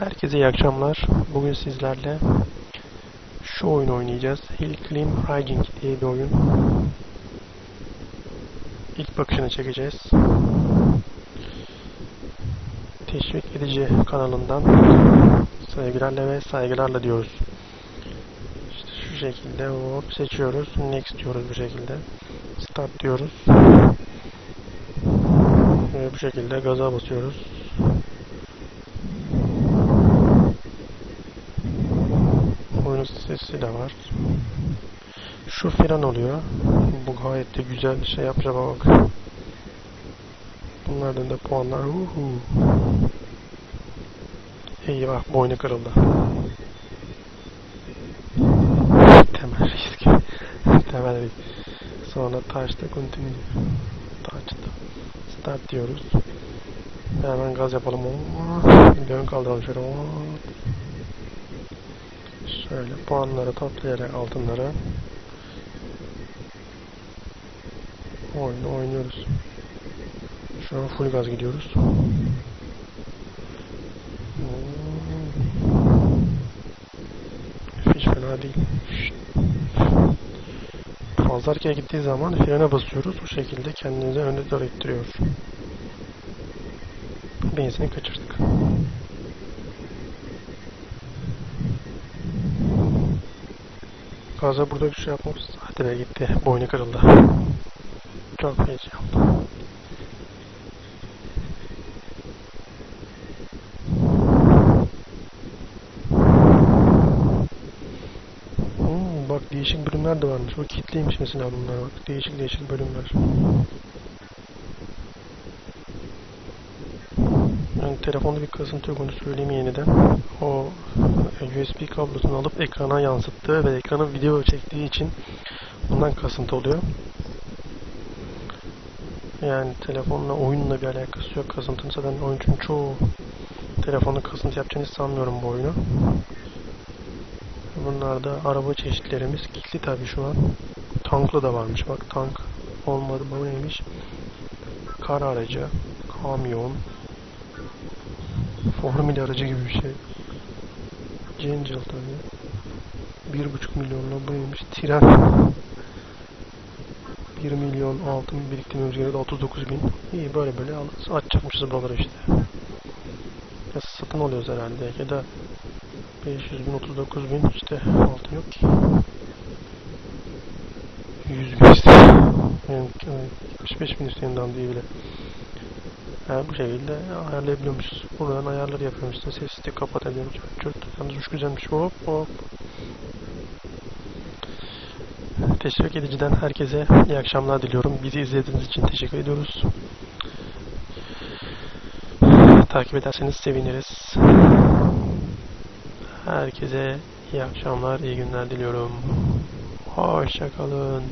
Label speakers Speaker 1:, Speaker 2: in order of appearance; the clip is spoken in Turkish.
Speaker 1: Herkese iyi akşamlar. Bugün sizlerle şu oyunu oynayacağız. Hill Climb Rising diye bir oyun. İlk bakışını çekeceğiz. Teşvik edici kanalından sevgilerle ve saygılarla diyoruz. İşte şu şekilde hop seçiyoruz. Next diyoruz bu şekilde. Start diyoruz. Ve bu şekilde gaza basıyoruz. Sesi de var. Şu fren oluyor. Bu gayet de güzel şey yapacak bak. Bunlardan da puanlar. Uhu. Eyvah boynu kırıldı. Temel risk. Temel risk. Sonra touch'ta continue. Touch'ta. Start diyoruz. Hemen gaz yapalım. Dön kaldıralım şöyle. Şöyle puanları toplayarak altınlara oyunu oynuyoruz. Şu an full gaz gidiyoruz. Hiç fena değil. Fazla arkaya gittiği zaman frene basıyoruz. Bu şekilde kendimizi öne doğru ittiriyor. Benzini kaçırdık. Gaza burada bir şey yapmamız. Hadi gitti. Boynu kırıldı. Çok oldu. Hmm, bak değişik bölümler de varmış. O kitleymiş mesela bunlar bak. Değişik değişik bölümler. Yani telefonda bir kasıntı yok onu söyleyeyim yeniden. O USB kablosunu alıp ekrana yansıttığı ve ekranın video çektiği için bundan kasıntı oluyor. Yani telefonla oyunla bir alakası yok kasıntının zaten oyuncunun çoğu telefonla kasıntı yapacağını sanmıyorum bu oyunu. Bunlar da araba çeşitlerimiz. Kikli tabi şu an. Tanklı da varmış bak tank olmadı bu neymiş? Kar aracı, kamyon, formül aracı gibi bir şey. Angel tabi. Bir buçuk milyonla buymuş. Tren. 1 milyon altın biriktirmemiz gerekiyor. 39 bin. İyi böyle böyle al- açacakmışız buraları işte. Ya satın alıyoruz herhalde. Ya da 500 bin 39 bin işte altın yok ki. 100 bin işte. Yani 75 bin üstünden değil bile. Yani bu şekilde ayarlayabiliyormuşuz. Buradan ayarları yapıyormuşuz. Sesli kapatabiliyoruz. Çok yalnız uç güzelmiş. Hop hop. Teşvik ediciden herkese iyi akşamlar diliyorum. Bizi izlediğiniz için teşekkür ediyoruz. Takip ederseniz seviniriz. Herkese iyi akşamlar, iyi günler diliyorum. Hoşçakalın.